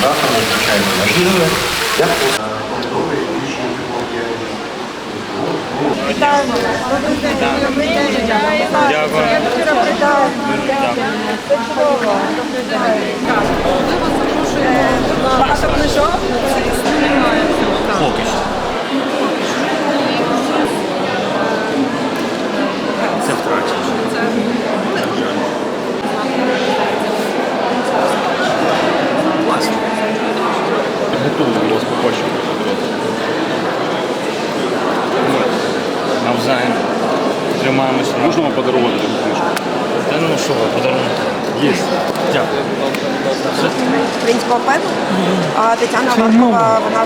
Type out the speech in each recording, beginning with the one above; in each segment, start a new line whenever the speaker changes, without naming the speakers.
заходи, надзвичайно важливе. Дякую.
Вітаємо вас. Добрий день. Добрий день.
Дякую.
Вітаємо. Це чудово. Багато книжок.
Поки що. Це втрачено. Класно. Готовий вас побачити. Навзаєм. Тримаємося.
Можна вам подарувати таку книжку?
Та ну що подарунок.
Є.
Дякую.
українського пену, а Тетяна Маркова, вона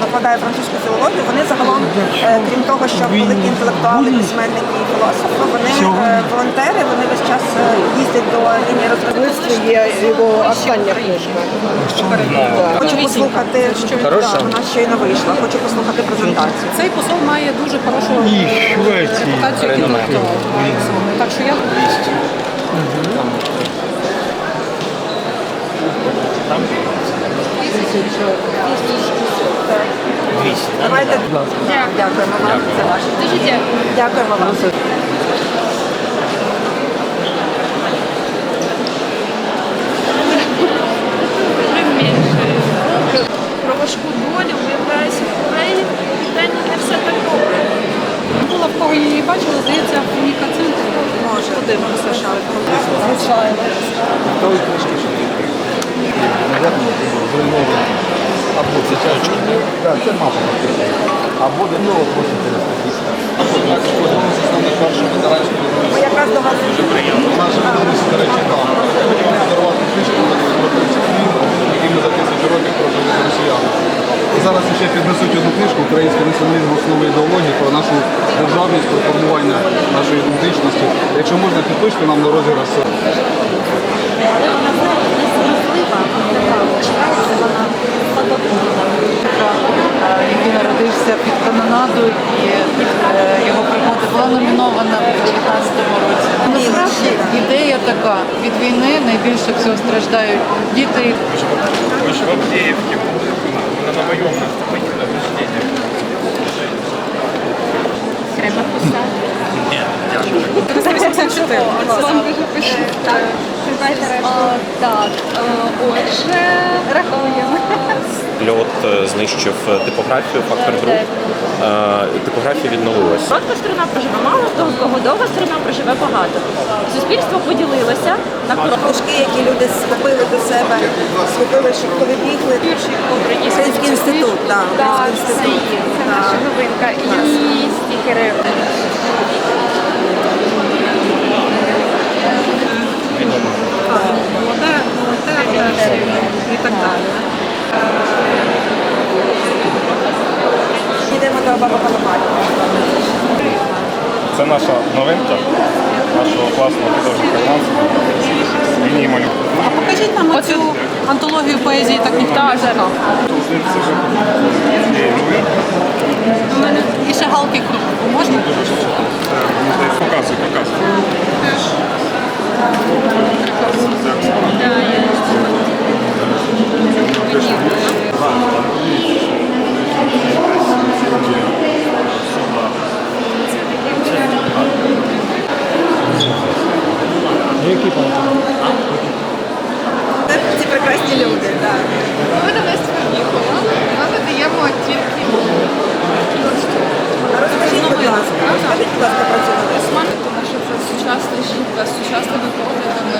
викладає французьку філологію. Вони загалом, е, крім того, що великі інтелектуали, письменники і філософи, вони е, волонтери, вони весь час е, їздять до лінії розробництва.
є його остання книжка.
Хочу послухати, що вона щойно вийшла. Хочу послухати презентацію.
Цей посол має дуже хорошу репутацію як. Так що я
Давайте дякуємо вам за ваше.
Дуже дякую.
Дякуємо вам.
Про важку долю виявляюся в Кореї, та не все так добре.
була в кого її бачила, здається, в Ніка-центрі.
Може, подивимося, що
Звичайно.
Або це часто. Так, це мапа. Або до нього просто телефон.
Ми якраз до вас
Наша відомість, до речі, там. Подарувати книжку які ми за тисячу років прожили з росіянами. І зараз ще піднесуть одну книжку «Український націоналізм. Основи ідеології про нашу державність, про формування нашої ідентичності. Якщо можна, підпишете нам на розіграш.
Найбільше всього страждають діти.
Ви ж в Авдіївці були на моєму поїхали на рождення.
Треба писати.
Ні, дякую.
384.
Вам дуже. Так, е, отже, рахуємо.
Льот е, знищив е, типографію, фактор. Е, Типографія відновилася.
Коротка сторона проживе мало, довго довга сторона проживе багато. Суспільство поділилося на
книжки, які люди схопили до себе, схопили, щоб коли бігли. Український інститут, так.
Так, це наша новинка. І стікери.
І так далі.
Йдемо до Баба.
Це наша новинка нашого класного художника. Лінії.
А покажіть нам оцю антологію поезії так ніхто не. У мене і ще галки. Можна?
Показуй, показуй.
Це прекрасні люди, так.
Видавництво Нікола. Ми видаємо тільки
Розкажіть, будь ласка, розкажіть, будь ласка, про цю.
Тому що це сучасна жінка з сучасними поглядами.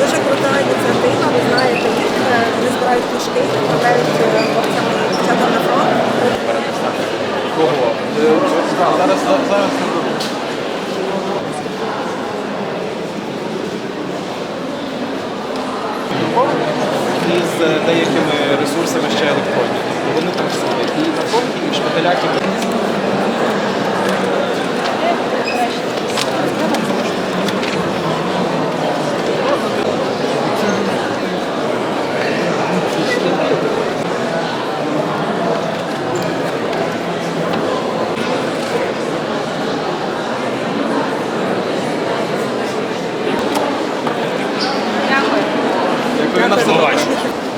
Дуже крута ініціатива, ви знаєте, їх е, вони збирають книжки, відправляють е, хлопцям і дівчатам на фронт.
Зараз, зараз. І з деякими ресурсами ще електронні. Вони там самі. І на фронті, і в
Побачимо.